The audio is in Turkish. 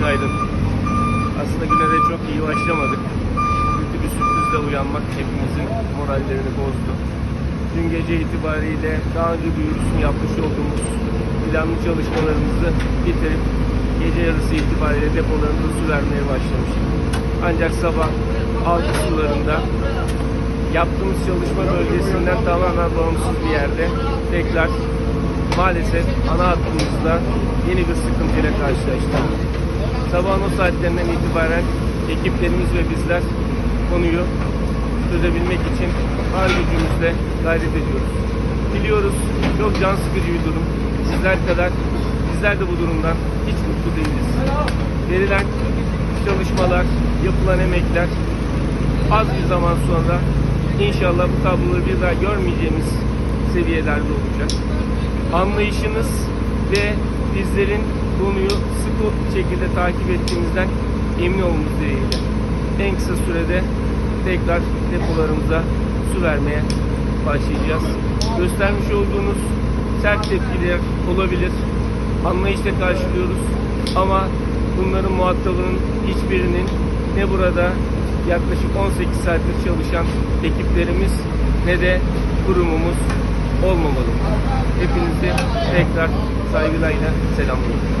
günaydın. Aslında güne de çok iyi başlamadık. Kötü bir sürprizle uyanmak hepimizin morallerini bozdu. Dün gece itibariyle daha önce duyurusunu yapmış olduğumuz planlı çalışmalarımızı bitirip gece yarısı itibariyle depolarımıza su vermeye başlamıştık. Ancak sabah altı sularında yaptığımız çalışma bölgesinden tamamen bağımsız bir yerde tekrar maalesef ana hattımızda yeni bir sıkıntıyla karşılaştık. Sabahın o saatlerinden itibaren ekiplerimiz ve bizler konuyu çözebilmek için var gücümüzle gayret ediyoruz. Biliyoruz çok can sıkıcı bir durum. Sizler kadar bizler de bu durumdan hiç mutlu değiliz. Verilen çalışmalar, yapılan emekler az bir zaman sonra inşallah bu tabloları bir daha görmeyeceğimiz seviyelerde olacak. Anlayışınız ve bizlerin konuyu sıkı şekilde takip ettiğimizden emin olmamız dileğiyle. En kısa sürede tekrar depolarımıza su vermeye başlayacağız. Göstermiş olduğunuz sert tepkiler olabilir. Anlayışla karşılıyoruz. Ama bunların muhatabının hiçbirinin ne burada yaklaşık 18 saattir çalışan ekiplerimiz ne de kurumumuz olmamalı. Hepinizi tekrar saygılarla selamlıyorum.